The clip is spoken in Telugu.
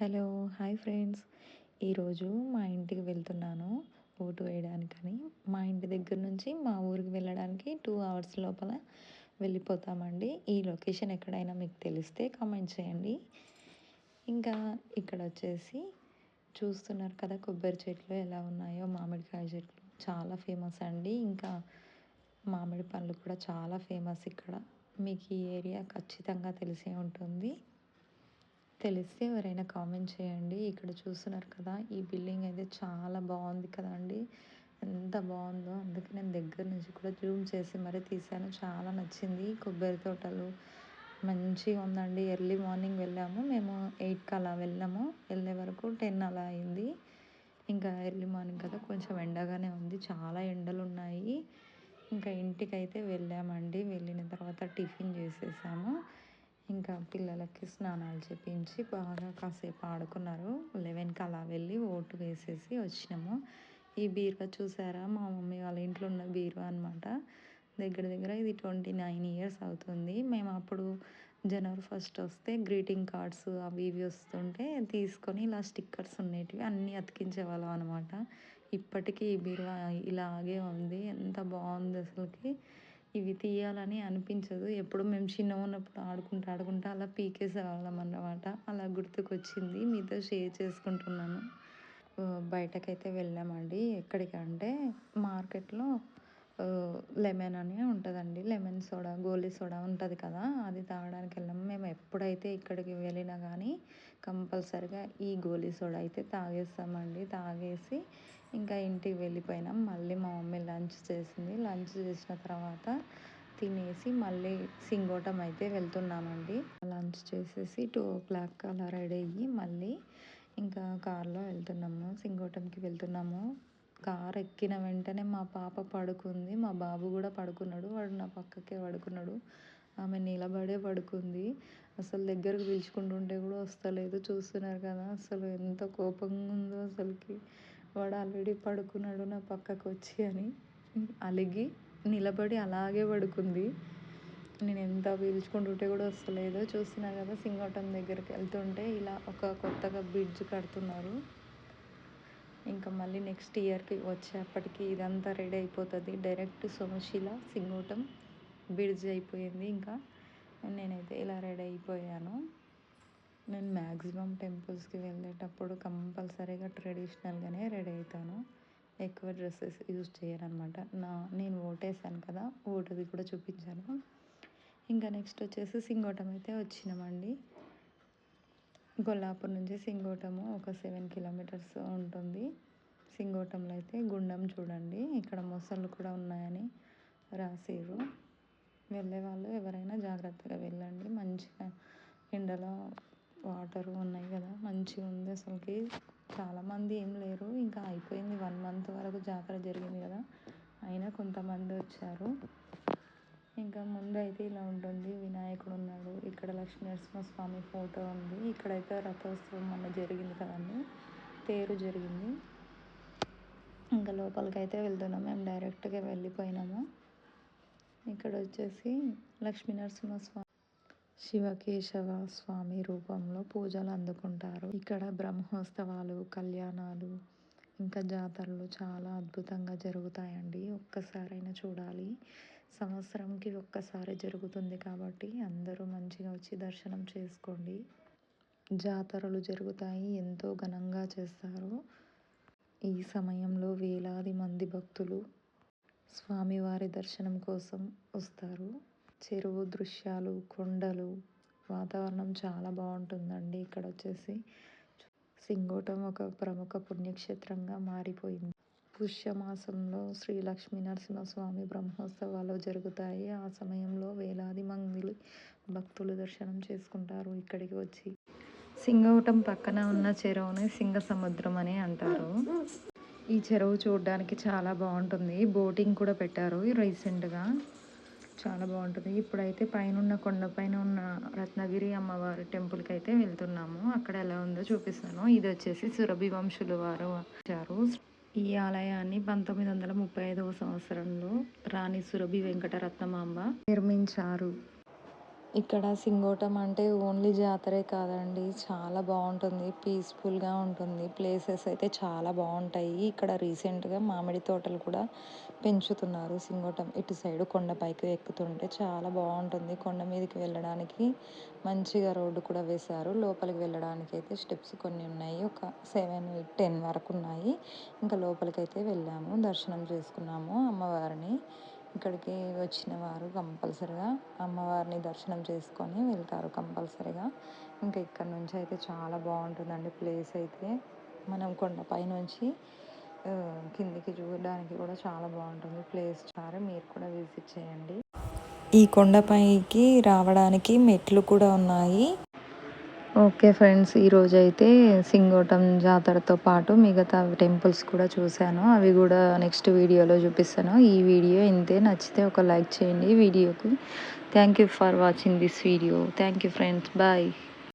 Hello hi friends. ఈరోజు మా ఇంటికి వెళ్తున్నాను ఓటు వేయడానికని. మా ఇంటి దగ్గర నుంచి మా ఊరికి వెళ్ళడానికి టూ అవర్స్ లోపల వెళ్ళిపోతామండి. ఈ లొకేషన్ ఎక్కడైనా మీకు తెలిస్తే కామెంట్ చేయండి. ఇంకా ఇక్కడ వచ్చేసి చూస్తున్నారు కదా కొబ్బరి చెట్లు ఎలా ఉన్నాయో మామిడికాయ చెట్లు చాలా ఫేమస్ అండి. ఇంకా మామిడి పండ్లు కూడా చాలా ఫేమస్ ఇక్కడ. మీకు ఈ ఏరియా ఖచ్చితంగా తెలిసే ఉంటుంది. తెలిస్తే ఎవరైనా కామెంట్ చేయండి. ఇక్కడ చూస్తున్నారు కదా ఈ బిల్డింగ్ అయితే చాలా బాగుంది కదండి. ఎంత బాగుందో. అందుకే నేను దగ్గర నుంచి కూడా జూమ్ చేసి మరీ తీసాను చాలా నచ్చింది. కొబ్బరి తోటలు మంచిగా ఉందండి. ఎర్లీ మార్నింగ్ వెళ్ళాము. మేము ఎయిట్కి అలా వెళ్ళాము. వెళ్ళే వరకు టెన్ అలా అయింది. ఇంకా ఎర్లీ మార్నింగ్ కదా కొంచెం ఎండగానే ఉంది. చాలా ఎండలు ఉన్నాయి. ఇంకా ఇంటికైతే వెళ్ళామండి. వెళ్ళిన తర్వాత టిఫిన్ చేసేసాము. ఇంకా పిల్లలకి స్నానాలు చేపించి బాగా కాసేపు ఆడుకున్నారు. లెవెన్కి అలా వెళ్ళి ఓటు వేసేసి వచ్చినాము. ఈ బీరువా చూసారా? మా మమ్మీ వాళ్ళ ఇంట్లో ఉన్న బీరువా అనమాట దగ్గర దగ్గర ఇది ట్వంటీ నైన్ ఇయర్స్ అవుతుంది. మేము అప్పుడు జనవరి ఫస్ట్ వస్తే గ్రీటింగ్ కార్డ్స్ అవి ఇవి వస్తుంటే తీసుకొని ఇలా స్టిక్కర్స్ ఉండేటివి అన్నీ అతికించే వాళ్ళం అనమాట ఇప్పటికీ ఈ బీరువా ఇలాగే ఉంది. ఎంత బాగుంది అసలుకి. ఇవి తీయాలని అనిపించదు. ఎప్పుడు మేము చిన్నగా ఉన్నప్పుడు ఆడుకుంటూ ఆడుకుంటూ అలా పీకేసేవాళ్ళం అన్నమాట. అలా గుర్తుకొచ్చింది. మీతో షేర్ చేసుకుంటున్నాను. బయటకైతే వెళ్ళామండి. ఎక్కడికంటే మార్కెట్లో లెమన్ అని ఉంటుందండి. లెమన్ సోడా గోలీ సోడా ఉంటుంది కదా అది తాగడానికి వెళ్ళాము మేము ఎప్పుడైతే ఇక్కడికి వెళ్ళినా కానీ కంపల్సరిగా ఈ గోలీ సోడా అయితే తాగేస్తామండి. తాగేసి ఇంకా ఇంటికి వెళ్ళిపోయినాం. మళ్ళీ మా మమ్మీ లంచ్ చేసింది. లంచ్ చేసిన తర్వాత తినేసి మళ్ళీ సింగోటం అయితే వెళ్తున్నామండి. లంచ్ చేసేసి టూ ఓ క్లాక్ అలా రెడీ అయ్యి మళ్ళీ ఇంకా కార్లో వెళ్తున్నాము. సింగోటంకి వెళ్తున్నాము. కార్ ఎక్కిన వెంటనే మా పాప పడుకుంది. మా బాబు కూడా పడుకున్నాడు. వాడు నా పక్కకే పడుకున్నాడు. ఆమె నిలబడే పడుకుంది. అసలు దగ్గరకు పిలుచుకుంటుంటే కూడా వస్తలేదు. చూస్తున్నారు కదా అసలు ఎంత కోపంగా ఉందో అసలుకి. వాడు ఆల్రెడీ పడుకున్నాడు నా పక్కకు వచ్చి అని అలిగి నిలబడి అలాగే పడుకుంది. నేను ఎంత పీల్చుకుంటుంటే కూడా వస్తలేదు. చూస్తున్నా కదా సింగోటం దగ్గరికి వెళ్తుంటే ఇలా ఒక కొత్తగా బ్రిడ్జ్ కడుతున్నారు. ఇంకా మళ్ళీ నెక్స్ట్ ఇయర్కి వచ్చేప్పటికి ఇదంతా రెడీ అయిపోతుంది. డైరెక్ట్ సోమశిల సింగోటం బ్రిడ్జ్ అయిపోయింది. ఇంకా నేనైతే ఇలా రెడీ అయిపోయాను. నేను మ్యాక్సిమం టెంపుల్స్కి వెళ్ళేటప్పుడు కంపల్సరీగా ట్రెడిషనల్గానే రెడీ అవుతాను ఎక్కువ డ్రెస్సెస్ యూజ్ చేయను అనమాట నా నేను ఓటేసాను కదా ఓటుది కూడా చూపించాను. ఇంకా నెక్స్ట్ వచ్చేసి సింగోటం అయితే వచ్చినామండి. గొల్లాపూర్ నుంచి సింగోటము ఒక సెవెన్ కిలోమీటర్స్ ఉంటుంది. సింగోటంలో అయితే గుండం చూడండి. ఇక్కడ మొసళ్ళు కూడా ఉన్నాయని రాసిర్రు. వెళ్ళే వాళ్ళు ఎవరైనా జాగ్రత్తగా వెళ్ళండి మంచిగా ఎండలో వాటర్ ఉన్నాయి కదా మంచిగా ఉంది అసలుకి. చాలామంది ఏం లేరు ఇంకా అయిపోయింది వన్ మంత్ వరకు జాతర జరిగింది కదా అయినా కొంతమంది వచ్చారు. ఇంకా ముందు అయితే ఇలా ఉంటుంది వినాయకుడు ఉన్నాడు ఇక్కడ లక్ష్మీ స్వామి ఫోటో ఉంది ఇక్కడైతే రథోత్సవం మొన్న జరిగింది కదండి తేరు జరిగింది. ఇంకా లోపలికి అయితే వెళ్తున్నాం మేము డైరెక్ట్గా వెళ్ళిపోయినాము. ఇక్కడ వచ్చేసి లక్ష్మీ నరసింహస్వామి శివకేశవ స్వామి రూపంలో పూజలు అందుకుంటారు. ఇక్కడ బ్రహ్మోత్సవాలు కళ్యాణాలు ఇంకా జాతరలు చాలా అద్భుతంగా జరుగుతాయండి. ఒక్కసారైనా చూడాలి. సంవత్సరంకి ఒక్కసారి జరుగుతుంది కాబట్టి అందరూ మంచిగా వచ్చి దర్శనం చేసుకోండి. జాతరలు జరుగుతాయి. ఎంతో ఘనంగా చేస్తారు. ఈ సమయంలో వేలాది మంది భక్తులు స్వామివారి దర్శనం కోసం వస్తారు. చెరువు దృశ్యాలు కొండలు. వాతావరణం చాలా బాగుంటుందండి ఇక్కడ వచ్చేసి సింగోటం ఒక ప్రముఖ పుణ్యక్షేత్రంగా మారిపోయింది. పుష్యమాసంలో శ్రీ లక్ష్మీ నరసింహస్వామి బ్రహ్మోత్సవాలు జరుగుతాయి. ఆ సమయంలో వేలాది మంది భక్తులు దర్శనం చేసుకుంటారు ఇక్కడికి వచ్చి. సింగవటం పక్కన ఉన్న చెరువుని సింగ సముద్రం అని అంటారు. ఈ చెరువు చూడడానికి చాలా బాగుంటుంది. బోటింగ్ కూడా పెట్టారు రీసెంట్గా. చాలా బాగుంటుంది. ఇప్పుడైతే పైన కొండపైన ఉన్న రత్నగిరి అమ్మవారి టెంపుల్కి అయితే వెళ్తున్నాము. అక్కడ ఎలా ఉందో చూపిస్తాను. ఇది వచ్చేసి సురభి వంశులు వారు వచ్చారు. ఈ ఆలయాన్ని పంతొమ్మిది వందల ముప్పై ఐదవ సంవత్సరంలో రాణి సురభి వెంకటరత్నమాంబ నిర్మించారు. ఇక్కడ సింగోటం అంటే ఓన్లీ జాతరే కాదండి. చాలా బాగుంటుంది. పీస్ఫుల్గా ఉంటుంది. ప్లేసెస్ అయితే చాలా బాగుంటాయి. ఇక్కడ రీసెంట్గా మామిడి తోటలు కూడా పెంచుతున్నారు సింగోటం. ఇటు సైడు కొండపైకి ఎక్కుతుంటే చాలా బాగుంటుంది. కొండ మీదకి వెళ్ళడానికి మంచిగా రోడ్డు కూడా వేశారు. లోపలికి వెళ్ళడానికి అయితే స్టెప్స్ కొన్ని ఉన్నాయి. ఒక సెవెన్ ఎయిట్ టెన్ వరకు ఉన్నాయి. ఇంకా లోపలికి అయితే వెళ్ళాము. దర్శనం చేసుకున్నాము అమ్మవారిని. ఇక్కడికి వచ్చిన వారు కంపల్సరిగా అమ్మవారిని దర్శనం చేసుకొని వెళ్తారు కంపల్సరిగా. ఇంకా ఇక్కడ నుంచి అయితే చాలా బాగుంటుందండి ప్లేస్ అయితే. మనం కొండపై నుంచి కిందికి చూడడానికి కూడా చాలా బాగుంటుంది ప్లేస్. చాలా మీరు కూడా విజిట్ చేయండి. ఈ కొండపైకి రావడానికి మెట్లు కూడా ఉన్నాయి. ఓకే ఫ్రెండ్స్ ఈరోజు అయితే సింగోటం జాతరతో పాటు మిగతా టెంపుల్స్ కూడా చూశాను. అవి కూడా నెక్స్ట్ వీడియోలో చూపిస్తాను. ఈ వీడియో ఇంతే. నచ్చితే ఒక లైక్ చేయండి వీడియోకి. Thank you for watching this video. Thank you friends. Bye.